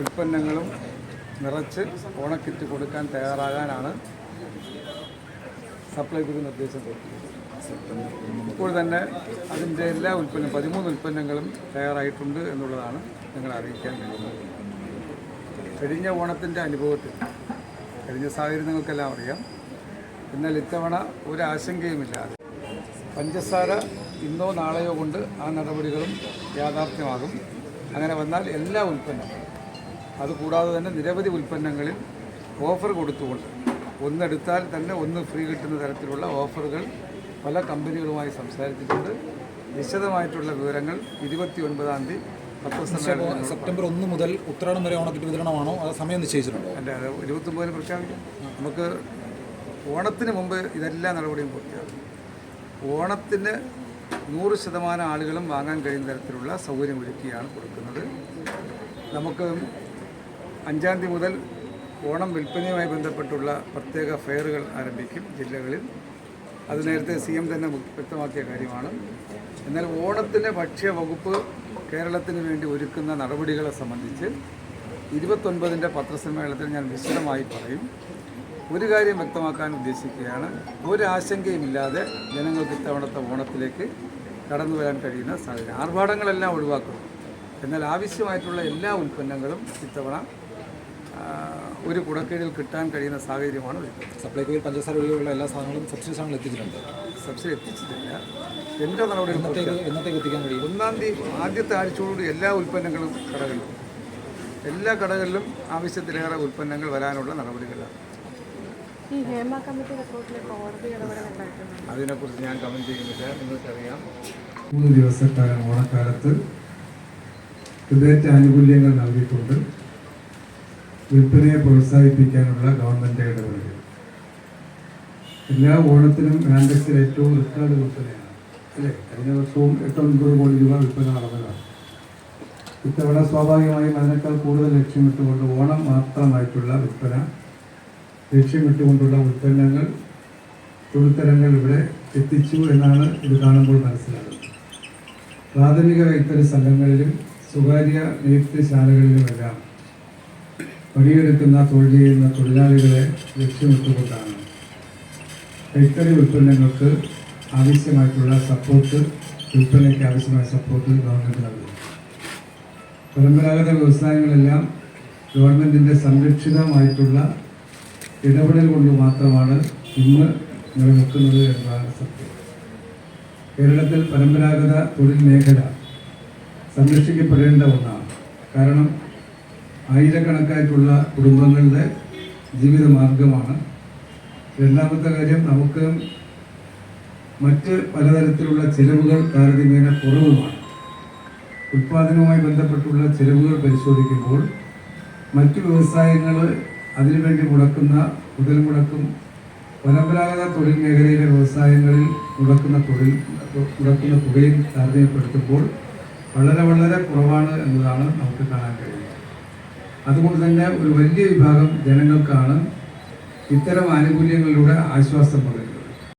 ഉൽപ്പന്നങ്ങളും നിറച്ച് ഓണക്കിറ്റ് കൊടുക്കാൻ തയ്യാറാകാനാണ് സപ്ലൈകോക്ക് നിർദ്ദേശം കൊടുക്കുന്നത്. ഇപ്പോൾ തന്നെ അതിന്റെ എല്ലാ ഉൽപ്പന്നം പതിമൂന്ന് ഉൽപ്പന്നങ്ങളും തയ്യാറായിട്ടുണ്ട് എന്നുള്ളതാണ് ഞങ്ങൾ അറിയിക്കാൻ കഴിയുന്നത്. കഴിഞ്ഞ ഓണത്തിന്റെ അനുഭവത്തിൽ കഴിഞ്ഞ സാഹചര്യം നിങ്ങൾക്കെല്ലാം അറിയാം. എന്നാൽ ഇത്തവണ ഒരാശങ്കയുമില്ലാതെ പഞ്ചസാര ഇന്നോ നാളെയോ കൊണ്ട് ആ നടപടികളും യാഥാർത്ഥ്യമാകും. അങ്ങനെ വന്നാൽ എല്ലാ ഉൽപ്പന്നങ്ങളും അതുകൂടാതെ തന്നെ നിരവധി ഉൽപ്പന്നങ്ങളിൽ ഓഫർ കൊടുത്തുകൊണ്ട് ഒന്നെടുത്താൽ തന്നെ ഒന്ന് ഫ്രീ കിട്ടുന്ന തരത്തിലുള്ള ഓഫറുകൾ പല കമ്പനികളുമായി സംസാരിച്ചിട്ടുണ്ട്. വിശദമായിട്ടുള്ള വിവരങ്ങൾ ഇരുപത്തി ഒൻപതാം തീയതി സെപ്റ്റംബർ ഒന്ന് മുതൽ ഉത്രാടം വരെ ഓണക്കിറ്റ് വിതരണമാണോ? അത് സമയം നിശ്ചയിച്ചിട്ടുണ്ടോ? എന്റെ അത് ഇരുപത്തൊമ്പതിന് പ്രഖ്യാപിക്കാം. നമുക്ക് ഓണത്തിന് മുമ്പ് ഇതെല്ലാ നടപടിയും പൂർത്തിയാകും. ഓണത്തിന് നൂറ് ശതമാനം ആളുകളും വാങ്ങാൻ കഴിയുന്ന തരത്തിലുള്ള സൗകര്യം ഒരുക്കിയാണ് കൊടുക്കുന്നത്. നമുക്ക് അഞ്ചാം തീയതി മുതൽ ഓണം വിൽപ്പനയുമായി ബന്ധപ്പെട്ടുള്ള പ്രത്യേക ഫെയറുകൾ ആരംഭിക്കും ജില്ലകളിൽ. അത് നേരത്തെ സി എം തന്നെ വ്യക്തമാക്കിയ കാര്യമാണ്. എന്നാൽ ഓണത്തിന് ഭക്ഷ്യ വകുപ്പ് കേരളത്തിന് വേണ്ടി ഒരുക്കുന്ന നടപടികളെ സംബന്ധിച്ച് ഇരുപത്തൊൻപതിന്റെ പത്രസമ്മേളനത്തിൽ ഞാൻ വിശദമായി പറയും. ഒരു കാര്യം വ്യക്തമാക്കാൻ ഉദ്ദേശിക്കുകയാണ്. ഒരാശങ്കയുമില്ലാതെ ജനങ്ങൾക്ക് ഇത്തവണത്തെ ഓണത്തിലേക്ക് കടന്നു വരാൻ കഴിയുന്ന സാഹചര്യം. ആർഭാടങ്ങളെല്ലാം ഒഴിവാക്കും എന്നാൽ ആവശ്യമായിട്ടുള്ള എല്ലാ ഉൽപ്പന്നങ്ങളും ഇത്തവണ ഒരു കുടക്കീഴിൽ കിട്ടാൻ കഴിയുന്ന സാഹചര്യമാണ് സപ്ലൈകോയിൽ പഞ്ചസാര ഒഴികെയുള്ള എല്ലാ സാധനങ്ങളും സബ്സിഡി സാധനങ്ങൾ എത്തിച്ചിട്ടുണ്ട്. സബ്സിഡി എത്തിച്ചിട്ടില്ല. എന്റെ നടപടി എന്നത്തേക്ക് എത്തിക്കാൻ കഴിയും? ഒന്നാം തീയതി ആദ്യത്തെ ആഴ്ചയോടുകൂടി എല്ലാ ഉൽപ്പന്നങ്ങളും കടകളിലും. എല്ലാ കടകളിലും ആവശ്യത്തിലേറെ ഉൽപ്പന്നങ്ങൾ വരാനുള്ള നടപടികളാണ്. അതിനെക്കുറിച്ച് ഞാൻ കമന്റ് ചെയ്യുന്നില്ല. നിങ്ങൾക്കറിയാം. മൂന്ന് ദിവസക്കാലം ഓണക്കാലത്ത് ഹൃദയറ്റ ആനുകൂല്യങ്ങൾ നൽകിക്കൊണ്ട് വിൽപ്പനയെ പ്രോത്സാഹിപ്പിക്കാനുള്ള ഗവൺമെന്റ് ഇടപെടലുകൾ എല്ലാ ഓണത്തിനും ആൻഡക്സിൽ ഏറ്റവും റെക്കോർഡ് വിൽപ്പനയാണ് അല്ലേ? കഴിഞ്ഞ വർഷവും എട്ടൊൻപത് കോടി രൂപ വിൽപ്പന നടന്നതാണ്. ഇത്തവണ സ്വാഭാവികമായും അതിനേക്കാൾ കൂടുതൽ ലക്ഷ്യമിട്ടുകൊണ്ട് ഓണം മാത്രമായിട്ടുള്ള വിൽപ്പന ലക്ഷ്യമിട്ടുകൊണ്ടുള്ള ഉൽപ്പന്നങ്ങൾ തുണിത്തരങ്ങൾ ഇവിടെ എത്തിച്ചു എന്നാണ് ഇത് കാണുമ്പോൾ മനസ്സിലാകുന്നത്. പ്രാഥമിക കൈത്തറി സംഘങ്ങളിലും സ്വകാര്യ നെയ്ത്തുശാലകളിലുമെല്ലാം പണിയെടുക്കുന്ന തൊഴിൽ ചെയ്യുന്ന തൊഴിലാളികളെ ലക്ഷ്യമിട്ടുകൊണ്ടാണ്. കൈത്തറി ഉൽപ്പന്നങ്ങൾക്ക് ആവശ്യമായിട്ടുള്ള സപ്പോർട്ട് വിൽപ്പനയ്ക്ക് ആവശ്യമായ സപ്പോർട്ട് ഗവൺമെന്റ് നൽകുന്നു. പരമ്പരാഗത വ്യവസായങ്ങളെല്ലാം ഗവൺമെന്റിന്റെ സംരക്ഷിതമായിട്ടുള്ള ഇടപെടൽ കൊണ്ട് മാത്രമാണ് ഇന്ന് നിലനിൽക്കുന്നത് എന്നതാണ് സത്യം. കേരളത്തിൽ പരമ്പരാഗത തൊഴിൽ മേഖല സംരക്ഷിക്കപ്പെടേണ്ട ഒന്നാണ്. കാരണം ആയിരക്കണക്കായിട്ടുള്ള കുടുംബങ്ങളുടെ ജീവിത മാർഗമാണ് രണ്ടാമത്തെ കാര്യം നമുക്ക് മറ്റ് പലതരത്തിലുള്ള ചെലവുകൾ താരതമ്യേന കുറവുമാണ്. ഉൽപ്പാദനവുമായി ബന്ധപ്പെട്ടുള്ള ചെലവുകൾ പരിശോധിക്കുമ്പോൾ മറ്റു വ്യവസായങ്ങൾ അതിനുവേണ്ടി മുടക്കുന്ന മുതൽ മുടക്കും പരമ്പരാഗത തൊഴിൽ മേഖലയിലെ വ്യവസായങ്ങളിൽ മുടക്കുന്ന തൊഴിൽ മുടക്കുന്ന തുകയും താരതമ്യപ്പെടുത്തുമ്പോൾ വളരെ വളരെ കുറവാണ് എന്നതാണ് നമുക്ക് കാണാൻ കഴിയുന്നത്. അതുകൊണ്ട് തന്നെ ഒരു വലിയ വിഭാഗം ജനങ്ങൾക്കാണ് ഇത്തരം ആനുകൂല്യങ്ങളിലൂടെ ആശ്വാസം പകരുന്നത്